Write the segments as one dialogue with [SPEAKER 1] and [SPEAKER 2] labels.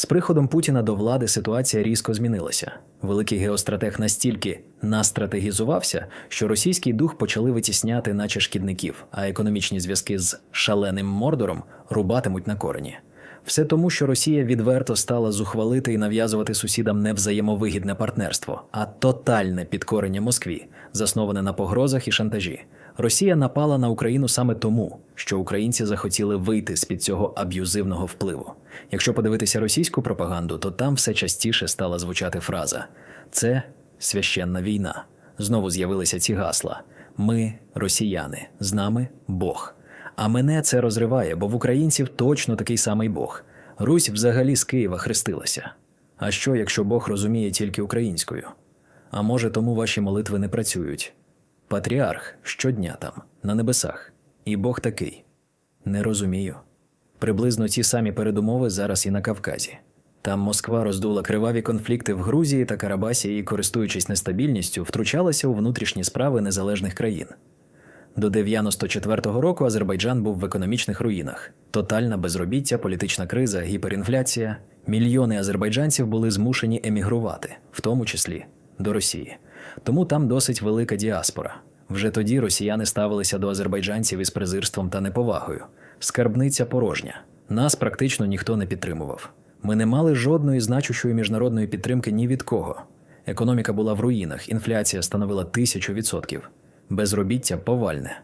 [SPEAKER 1] З приходом Путіна до влади ситуація різко змінилася. Великий геостратег настільки настратегізувався, що російський дух почали витісняти, наче шкідників, а економічні зв'язки з шаленим мордором рубатимуть на корені. Все тому, що Росія відверто стала зухвалити і нав'язувати сусідам не взаємовигідне партнерство, а тотальне підкорення Москві, засноване на погрозах і шантажі. Росія напала на Україну саме тому, що українці захотіли вийти з під цього аб'юзивного впливу. Якщо подивитися російську пропаганду, то там все частіше стала звучати фраза: це священна війна. Знову з'явилися ці гасла: ми росіяни, з нами Бог. А мене це розриває, бо в українців точно такий самий Бог. Русь взагалі з Києва хрестилася. А що, якщо Бог розуміє тільки українською? А може, тому ваші молитви не працюють? Патріарх щодня там, на небесах. І Бог такий. Не розумію. Приблизно ті самі передумови зараз і на Кавказі. Там Москва роздула криваві конфлікти в Грузії та Карабасі і, користуючись нестабільністю, втручалася у внутрішні справи незалежних країн. До 94-го року Азербайджан був в економічних руїнах: тотальна безробіття, політична криза, гіперінфляція. Мільйони азербайджанців були змушені емігрувати, в тому числі до Росії. Тому там досить велика діаспора. Вже тоді росіяни ставилися до азербайджанців із презирством та неповагою. Скарбниця порожня. Нас практично ніхто не підтримував. Ми не мали жодної значущої міжнародної підтримки ні від кого. Економіка була в руїнах, інфляція становила тисячу відсотків, безробіття повальне.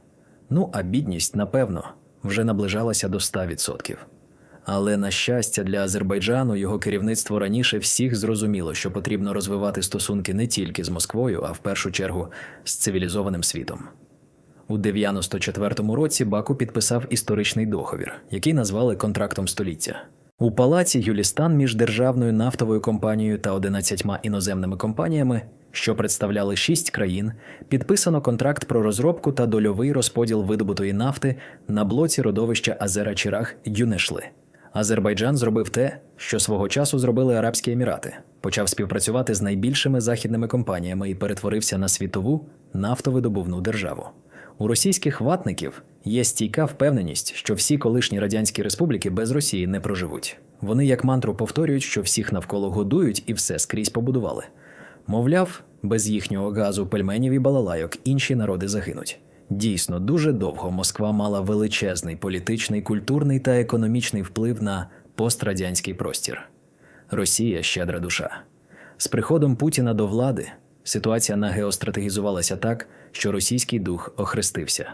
[SPEAKER 1] Ну а бідність, напевно, вже наближалася до 100%. Але на щастя для Азербайджану його керівництво раніше всіх зрозуміло, що потрібно розвивати стосунки не тільки з Москвою, а в першу чергу з цивілізованим світом. У 94-му році Баку підписав історичний договір, який назвали контрактом століття. У палаці Юлістан між державною нафтовою компанією та 11 іноземними компаніями, що представляли шість країн, підписано контракт про розробку та дольовий розподіл видобутої нафти на блоці родовища Азера Чирах Юнешли. Азербайджан зробив те, що свого часу зробили Арабські Емірати, почав співпрацювати з найбільшими західними компаніями і перетворився на світову нафтовидобувну державу. У російських ватників є стійка впевненість, що всі колишні радянські республіки без Росії не проживуть. Вони як мантру повторюють, що всіх навколо годують і все скрізь побудували. Мовляв, без їхнього газу, пельменів і балалайок інші народи загинуть. Дійсно, дуже довго Москва мала величезний політичний, культурний та економічний вплив на пострадянський простір. Росія щедра душа. З приходом Путіна до влади ситуація нагеостратегізувалася так, що російський дух охрестився.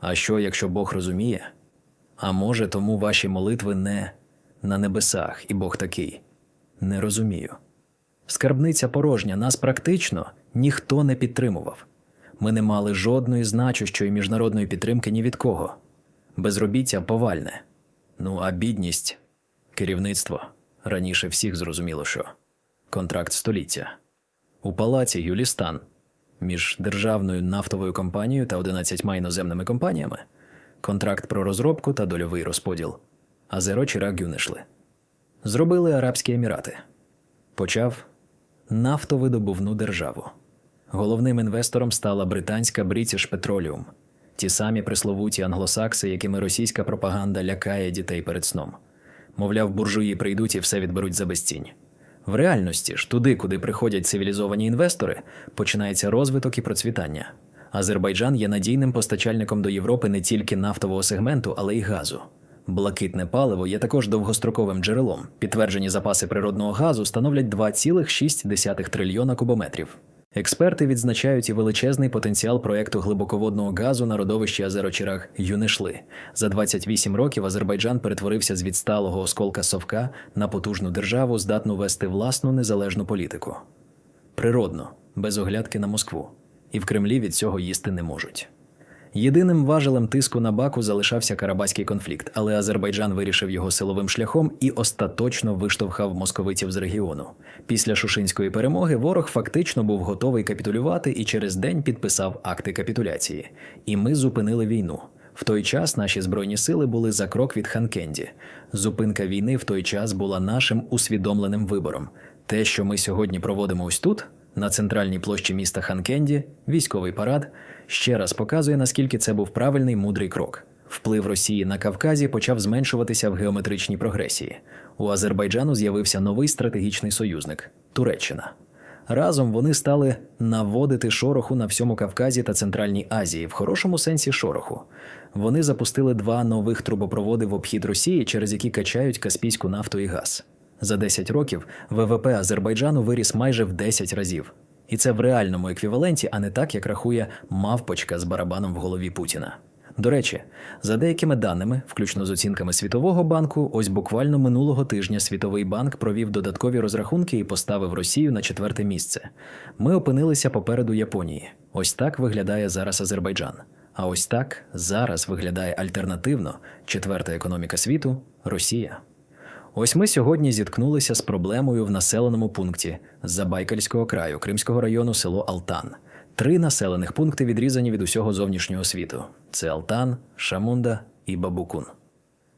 [SPEAKER 1] А що, якщо Бог розуміє? А може, тому ваші молитви не на небесах, і Бог такий? Не розумію. Скарбниця порожня, нас практично ніхто не підтримував. Ми не мали жодної значущої міжнародної підтримки ні від кого. Безробіття повальне. Ну а бідність керівництво раніше всіх зрозуміло, що контракт століття. У палаці Юлістан між державною нафтовою компанією та 11 іноземними компаніями контракт про розробку та дольовий розподіл. Азеро Чирак Юнешли. Зробили Арабські Емірати. Почав нафтовидобувну державу. Головним інвестором стала британська British Petroleum, ті самі присловуті англосакси, якими російська пропаганда лякає дітей перед сном. Мовляв, буржуї прийдуть і все відберуть за безцінь. В реальності ж, туди, куди приходять цивілізовані інвестори, починається розвиток і процвітання. Азербайджан є надійним постачальником до Європи не тільки нафтового сегменту, але й газу. Блакитне паливо є також довгостроковим джерелом. Підтверджені запаси природного газу становлять 2,6 трильйона кубометрів. Експерти відзначають і величезний потенціал проекту глибоководного газу на родовищі Азерочирах Юнишли. За 28 років Азербайджан перетворився з відсталого осколка совка на потужну державу, здатну вести власну незалежну політику. Природно, без оглядки на Москву. І в Кремлі від цього їсти не можуть. Єдиним важелем тиску на Баку залишався Карабаський конфлікт, але Азербайджан вирішив його силовим шляхом і остаточно виштовхав московитів з регіону. Після Шушинської перемоги ворог фактично був готовий капітулювати і через день підписав акти капітуляції. І ми зупинили війну. В той час наші збройні сили були за крок від Ханкенді. Зупинка війни в той час була нашим усвідомленим вибором. Те, що ми сьогодні проводимо ось тут, на центральній площі міста Ханкенді, військовий парад, ще раз показує, наскільки це був правильний мудрий крок. Вплив Росії на Кавказі почав зменшуватися в геометричній прогресії. У Азербайджану з'явився новий стратегічний союзник Туреччина. Разом вони стали наводити шороху на всьому Кавказі та Центральній Азії, в хорошому сенсі шороху. Вони запустили два нових трубопроводи в обхід Росії, через які качають каспійську нафту і газ. За 10 років ВВП Азербайджану виріс майже в 10 разів. І це в реальному еквіваленті, а не так, як рахує мавпочка з барабаном в голові Путіна. До речі, за деякими даними, включно з оцінками Світового банку, ось буквально минулого тижня Світовий банк провів додаткові розрахунки і поставив Росію на четверте місце. Ми опинилися попереду Японії. Ось так виглядає зараз Азербайджан. А ось так зараз виглядає альтернативно четверта економіка світу Росія. Ось ми сьогодні зіткнулися з проблемою в населеному пункті Забайкальського краю Кримського району село Алтан. Три населених пункти відрізані від усього зовнішнього світу: це Алтан, Шамунда і Бабукун.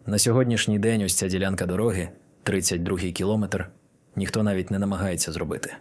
[SPEAKER 1] На сьогоднішній день ось ця ділянка дороги, 32-й кілометр, ніхто навіть не намагається зробити.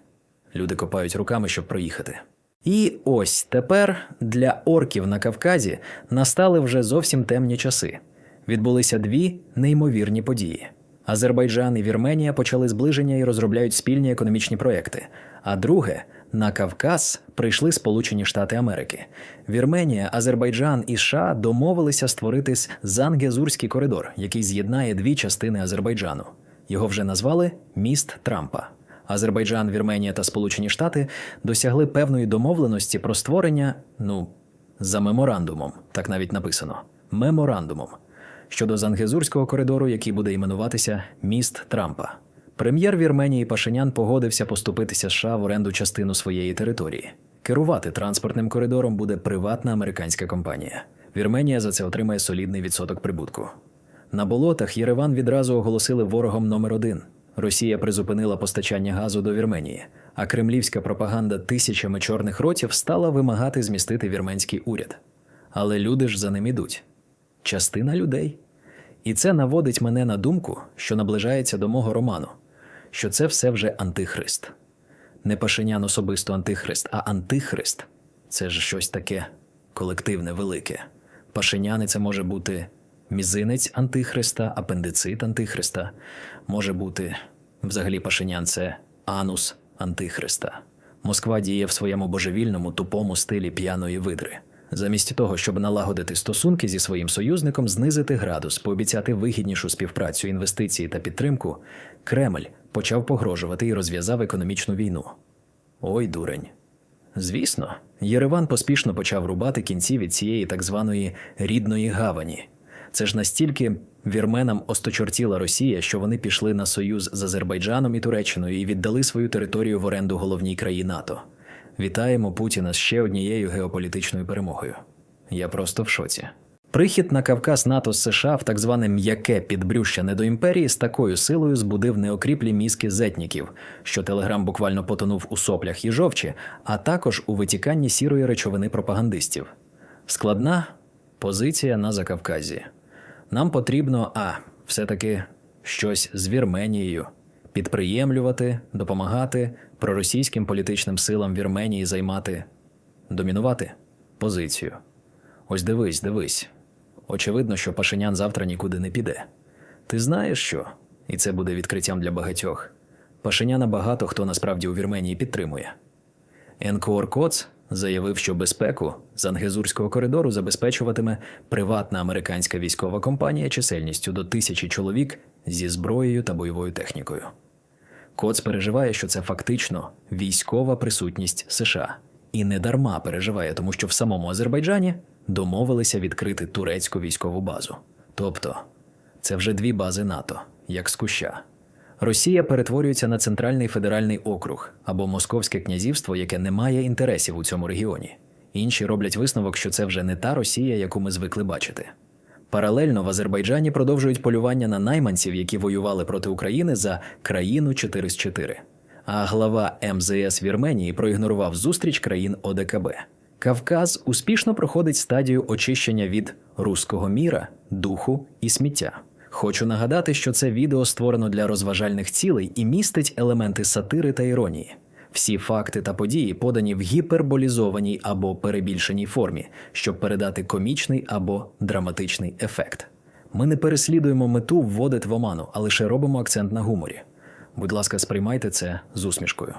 [SPEAKER 1] Люди копають руками, щоб проїхати. І ось тепер для орків на Кавказі настали вже зовсім темні часи. Відбулися дві неймовірні події. Азербайджан і Вірменія почали зближення і розробляють спільні економічні проекти. А друге, на Кавказ прийшли Сполучені Штати Америки. Вірменія, Азербайджан і США домовилися створити Зангезурський коридор, який з'єднає дві частини Азербайджану. Його вже назвали Міст Трампа. Азербайджан, Вірменія та Сполучені Штати досягли певної домовленості про створення, ну, за меморандумом, так навіть написано меморандумом щодо Зангезурського коридору, який буде іменуватися Міст Трампа. Прем'єр Вірменії Пашинян погодився поступитися США в оренду частину своєї території. Керувати транспортним коридором буде приватна американська компанія. Вірменія за це отримає солідний відсоток прибутку. На болотах Єреван відразу оголосили ворогом номер один. Росія призупинила постачання газу до Вірменії, а кремлівська пропаганда тисячами чорних ротів стала вимагати змістити вірменський уряд. Але люди ж за ним ідуть. Частина людей. І це наводить мене на думку, що наближається до мого роману, що це все вже антихрист. Не Пашинян особисто антихрист, а антихрист це ж щось таке колективне, велике. Пашиняни це може бути мізинець антихриста, апендицит антихриста, може бути взагалі Пашинян це анус антихриста. Москва діє в своєму божевільному тупому стилі п'яної видри. Замість того, щоб налагодити стосунки зі своїм союзником, знизити градус, пообіцяти вигіднішу співпрацю, інвестиції та підтримку, Кремль почав погрожувати і розв'язав економічну війну. Ой, дурень. Звісно, Єреван поспішно почав рубати кінці від цієї так званої рідної гавані. Це ж настільки вірменам осточортіла Росія, що вони пішли на союз з Азербайджаном і Туреччиною і віддали свою територію в оренду головній країні НАТО. Вітаємо Путіна з ще однією геополітичною перемогою. Я просто в шоці. Прихід на Кавказ НАТО з США в так зване м'яке підбрюща недоімперії з такою силою збудив неокріплі мізки зетніків, що телеграм буквально потонув у соплях і жовчі, а також у витіканні сірої речовини пропагандистів. Складна позиція на Закавказі. Нам потрібно, а все-таки щось з Вірменією підприємлювати, допомагати проросійським політичним силам Вірменії займати, домінувати позицію. Ось дивись, дивись. Очевидно, що Пашинян завтра нікуди не піде. Ти знаєш що? І це буде відкриттям для багатьох. Пашиняна багато хто насправді у Вірменії підтримує. НКОР Коц заявив, що безпеку з Ангезурського коридору забезпечуватиме приватна американська військова компанія чисельністю до тисячі чоловік зі зброєю та бойовою технікою. Коц переживає, що це фактично військова присутність США, і не дарма переживає, тому що в самому Азербайджані домовилися відкрити турецьку військову базу. Тобто, це вже дві бази НАТО, як з куща. Росія перетворюється на центральний федеральний округ або Московське князівство, яке не має інтересів у цьому регіоні. Інші роблять висновок, що це вже не та Росія, яку ми звикли бачити. Паралельно в Азербайджані продовжують полювання на найманців, які воювали проти України за країну 4 з 4. А глава МЗС Вірменії проігнорував зустріч країн ОДКБ. Кавказ успішно проходить стадію очищення від руського міра, духу і сміття. Хочу нагадати, що це відео створено для розважальних цілей і містить елементи сатири та іронії. Всі факти та події подані в гіперболізованій або перебільшеній формі, щоб передати комічний або драматичний ефект. Ми не переслідуємо мету вводити в оману, а лише робимо акцент на гуморі. Будь ласка, сприймайте це з усмішкою.